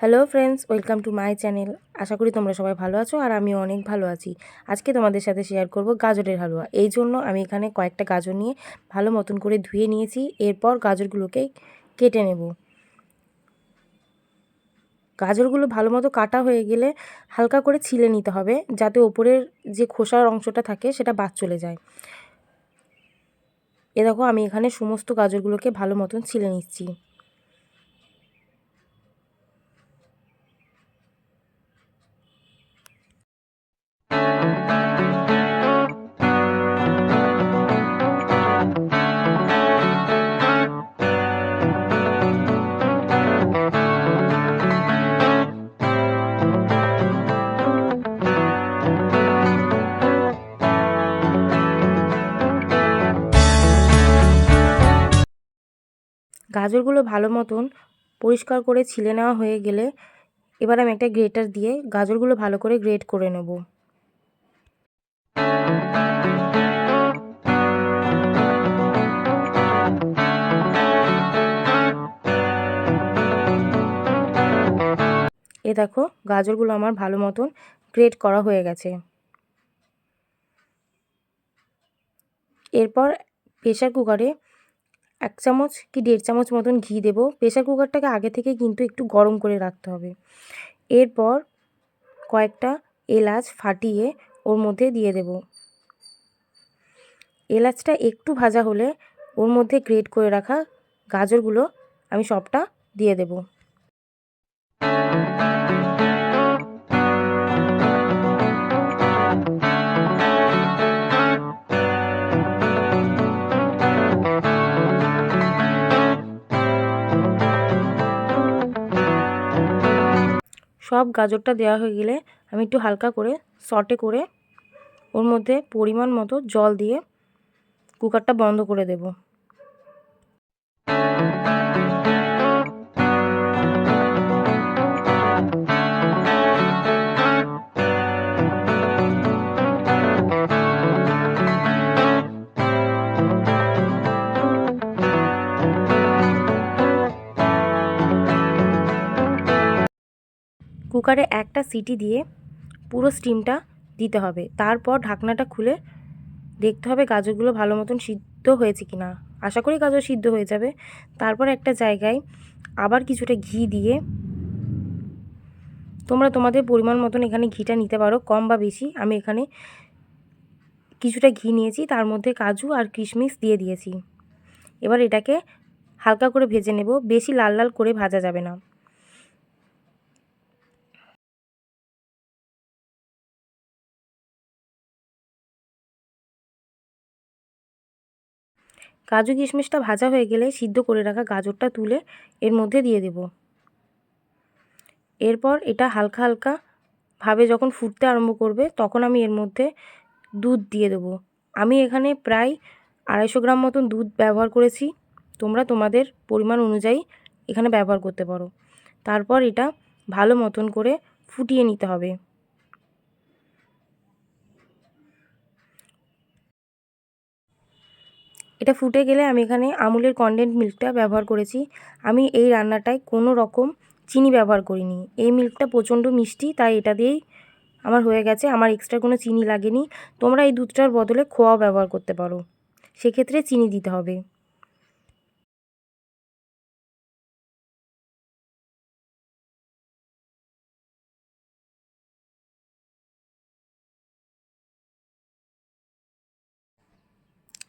Hello friends welcome to my channel আশা করি তোমরা সবাই ভালো আছো আর আমি অনেক ভালো আছি। আজকে তোমাদের সাথে শেয়ার করব গাজরের হালুয়া। এই জন্য আমি এখানে কয়েকটা গাজর নিয়ে ভালো মতন করে ধুয়ে নিয়েছি। এরপর গাজরগুলোকে কেটে নেব। গাজরগুলো ভালো মতো কাটা হয়ে গেলে হালকা করে ছিলে নিতে হবে, যাতে ওপরের যে খোসার অংশটা থাকে সেটা বাদ চলে যায়। এ দেখো, আমি এখানে সমস্ত গাজরগুলোকে ভালো মতন ছিলে নিচ্ছি। গাজরগুলো ভালো মতন পরিষ্কার করে ছিলে নেওয়া হয়ে গেলে এবার আমি একটা গ্রেটার দিয়ে গাজরগুলো ভালো করে গ্রেট করে নেব। এ দেখো, গাজরগুলো আমার ভালো মতন গ্রেট করা হয়ে গেছে। এরপর প্রেশার কুকারে এক চামচ কি দেড় চামচ মতন ঘি দেব। প্রেশার কুকারটাকে আগে থেকে কিন্তু একটু গরম করে রাখতে হবে। এরপর কয়েকটা এলাচ ফাটিয়ে ওর মধ্যে দিয়ে দেব। এলাচটা একটু ভাজা হলে ওর মধ্যে গ্রেট করে রাখা গাজরগুলো আমি সবটা দিয়ে দেবো। সব গাজরটা দেওয়া হয়ে গেলে আমি একটু হালকা করে সটে করে ওর মধ্যে পরিমাণ মতো জল দিয়ে কুকারটা বন্ধ করে দেব। কুকারে একটা সিটি দিয়ে পুরো স্টিমটা দিতে হবে। তারপর ঢাকনাটা খুলে দেখতে হবে গাজরগুলো ভালো মতন সিদ্ধ হয়েছে কি না আশা করি গাজর সিদ্ধ হয়ে যাবে। তারপর একটা জায়গায় আবার কিছুটা ঘি দিয়ে তোমরা তোমাদের পরিমাণ মতন এখানে ঘিটা নিতে পারো, কম বা বেশি। আমি এখানে কিছুটা ঘি নিয়েছি, তার মধ্যে কাজু আর কিশমিশ দিয়ে দিয়েছি। এবার এটাকে হালকা করে ভেজে নেব। বেশি লাল লাল করে ভাজা যাবে না। কাজু কিশমিশটা ভাজা হয়ে গেলে সিদ্ধ করে রাখা গাজরটা তুলে এর মধ্যে দিয়ে দেব। এরপর এটা হালকা হালকা ভাবে যখন ফুটতে আরম্ভ করবে, তখন আমি এর মধ্যে দুধ দিয়ে দেব। আমি এখানে প্রায় আড়াইশো গ্রাম মতন দুধ ব্যবহার করেছি। তোমরা তোমাদের পরিমাণ অনুযায়ী এখানে ব্যবহার করতে পারো। তারপর এটা ভালো মতন করে ফুটিয়ে নিতে হবে। এটা ফুটে গেলে আমি এখানে আমুলের কনডেন্ট মিল্কটা ব্যবহার করেছি। আমি এই রান্নাটায় কোনো রকম চিনি ব্যবহার করিনি। এই মিল্কটা প্রচণ্ড মিষ্টি, তাই এটা দিয়েই আমার হয়ে গেছে। আমার এক্সট্রা কোনো চিনি লাগেনি। তোমরা এই দুধটার বদলে খোয়াও ব্যবহার করতে পারো। সেক্ষেত্রে চিনি দিতে হবে।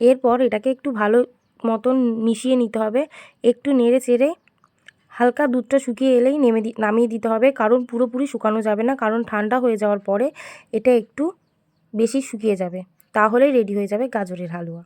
এরপর এটাকে একটু ভালো মতন মিশিয়ে নিতে হবে। একটু নেড়ে চেড়ে হালকা দুধটা শুকিয়ে এলেই নেমে নামিয়ে দিতে হবে। কারণ পুরোপুরি শুকানো যাবে না, কারণ ঠান্ডা হয়ে যাওয়ার পরে এটা একটু বেশি শুকিয়ে যাবে। তাহলেই রেডি হয়ে যাবে গাজরের হালুয়া।